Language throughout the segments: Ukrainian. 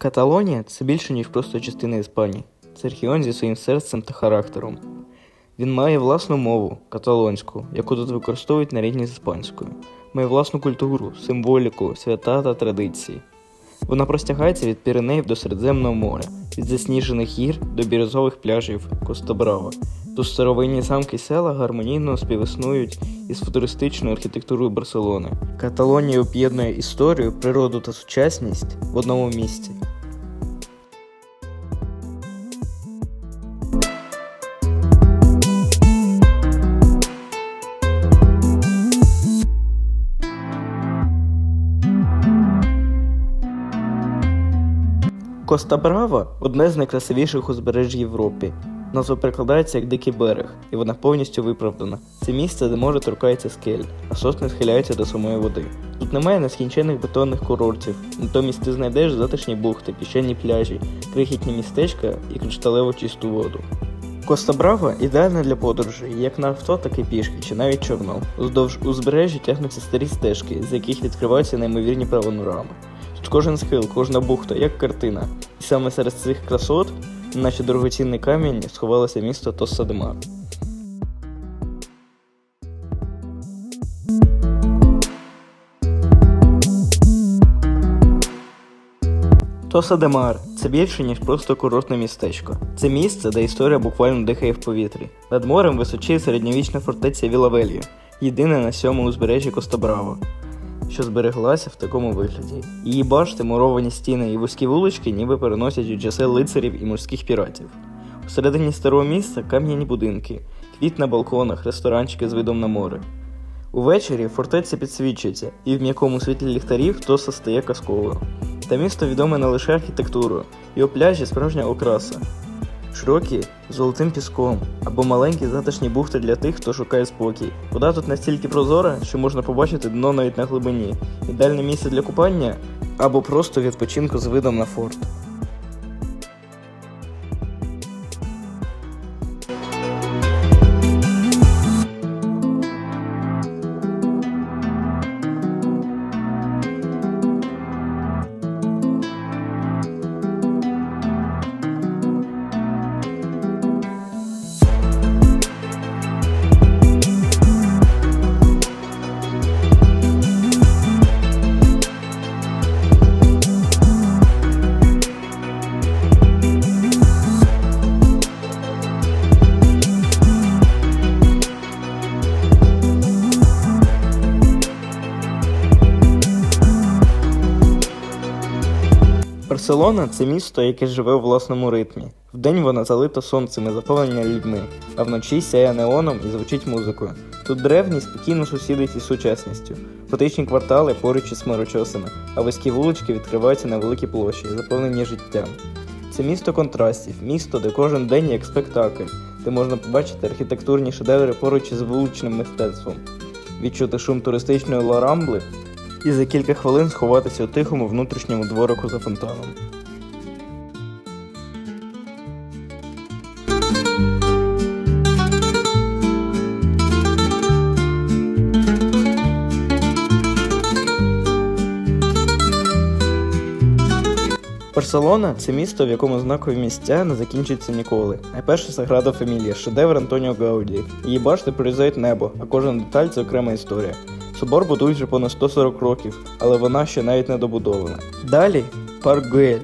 Каталонія це більше, ніж просто частина Іспанії. Це регіон зі своїм серцем та характером. Він має власну мову каталонську, яку тут використовують на рівні з іспанською, має власну культуру, символіку, свята та традиції. Вона простягається від Піренеїв до Середземного моря, від засніжених гір до бірюзових пляжів Коста-Брава. Тут старовинні замки села гармонійно співіснують із футуристичною архітектурою Барселони. Каталонія об'єднує історію, природу та сучасність в одному місці. Коста Брава одне з найкрасивіших узбережж Європи. Назва перекладається як дикий берег, і вона повністю виправдана. Це місце, де море торкається скель, а сосни схиляються до самої води. Тут немає нескінченних бетонних курортів, натомість ти знайдеш затишні бухти, піщані пляжі, крихітні містечка і кришталево чисту воду. Коста Брава ідеальна для подорожей, як на авто, так і пішки, чи навіть човном. Уздовж узбережжя тягнуться старі стежки, з яких відкриваються неймовірні паnorами. Кожен схил, кожна бухта, як картина. І саме серед цих красот, наче дорогоцінний камінь, сховалося місто Тоссадемар. Тоса де Мар це більше, ніж просто курортне містечко. Це місце, де історія буквально дихає в повітрі. Над морем височить середньовічна фортеця Вілавелью, єдина на сьому узбережжі Костобраво, що збереглася в такому вигляді. Її башти, муровані стіни і вузькі вулички ніби переносять у часи лицарів і морських піратів. Усередині старого міста кам'яні будинки, квіт на балконах, ресторанчики з видом на море. Увечері фортеця підсвічується, і в м'якому світлі ліхтарів Тоса стає казковою. Та місто відоме не лише архітектурою, його пляжі справжня окраса. Широкі з золотим піском або маленькі затишні бухти для тих, хто шукає спокій. Вода тут настільки прозора, що можна побачити дно навіть на глибині, ідеальне місце для купання або просто відпочинку з видом на форт. Барселона це місто, яке живе у власному ритмі. Вдень вона залита сонцем і заповнена людьми, а вночі сяє неоном і звучить музикою. Тут древні спокійно сусідить із сучасністю. Готичні квартали поруч із хмарочосами, а вузькі вулички відкриваються на великі площі, заповнені життям. Це місто контрастів, місто, де кожен день як спектакль, де можна побачити архітектурні шедеври поруч із вуличним мистецтвом, відчути шум туристичної ларамбли і за кілька хвилин сховатися у тихому внутрішньому дворику за фонтаном. Барселона це місто, в якому знакові місця не закінчуються ніколи. Найперше Саграда Фамілія, шедевр Антоніо Гауді. Її башти прорізають небо, а кожен деталь це окрема історія. Собор будують вже понад 140 років, але вона ще навіть не добудована. Далі парк Гуель.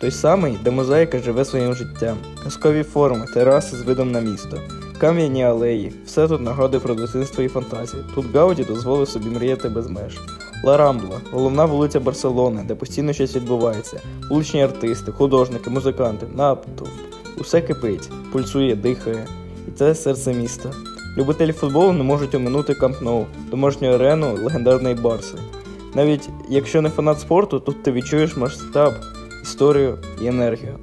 Той самий, де мозаїка живе своїм життям. Казкові форми, тераси з видом на місто, кам'яні алеї. Все тут нагадує про дитинство і фантазії. Тут Гауді дозволив собі мріяти без меж. Ла Рамбла, головна вулиця Барселони, де постійно щось відбувається. Вуличні артисти, художники, музиканти, натовп. Усе кипить, пульсує, дихає. І це серце міста. Любителі футболу не можуть оминути Камп Ноу, домашню арену легендарної Барси. Навіть якщо не фанат спорту, тут ти відчуєш масштаб, історію і енергію.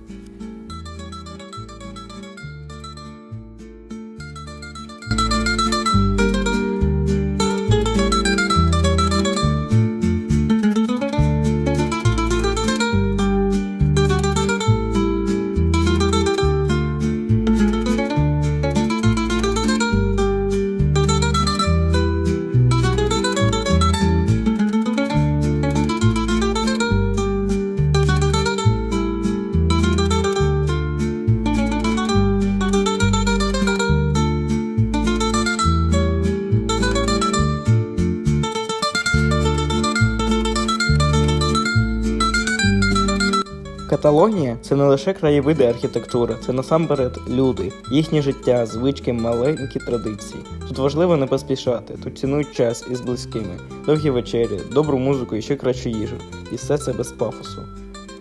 Каталонія це не лише краєвиди архітектура, це насамперед люди, їхнє життя, звички, маленькі традиції. Тут важливо не поспішати, тут цінують час із близькими, довгі вечері, добру музику і ще кращу їжу. І все це без пафосу.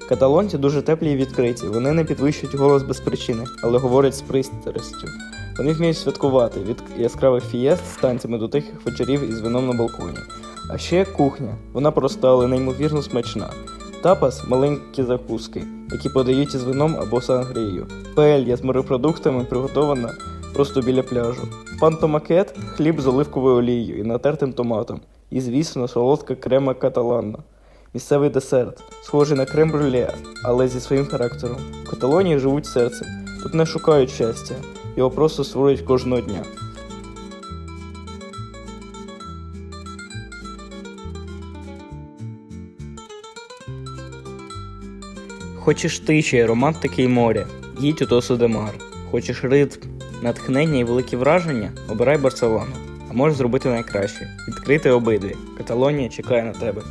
Каталонці дуже теплі і відкриті, вони не підвищують голос без причини, але говорять з пристрастю. Вони вміють святкувати від яскравих фієст з танцями до тихих вечорів із вином на балконі. А ще кухня. Вона проста, але неймовірно смачна. Тапас маленькі закуски, які подають із вином або сангрією. Паелья з морепродуктами приготована просто біля пляжу. Пантомакет хліб з оливковою олією і натертим томатом. І, звісно, солодка крема каталанна. Місцевий десерт, схожий на крем брюле, але зі своїм характером. В Каталонії живуть серцем. Тут не шукають щастя, його просто створюють кожного дня. Хочеш тиші, романтики і моря, їдь у Тосу де. Хочеш ритм, натхнення і великі враження, обирай Барселону. А можеш зробити найкраще відкрити обидві. Каталонія чекає на тебе.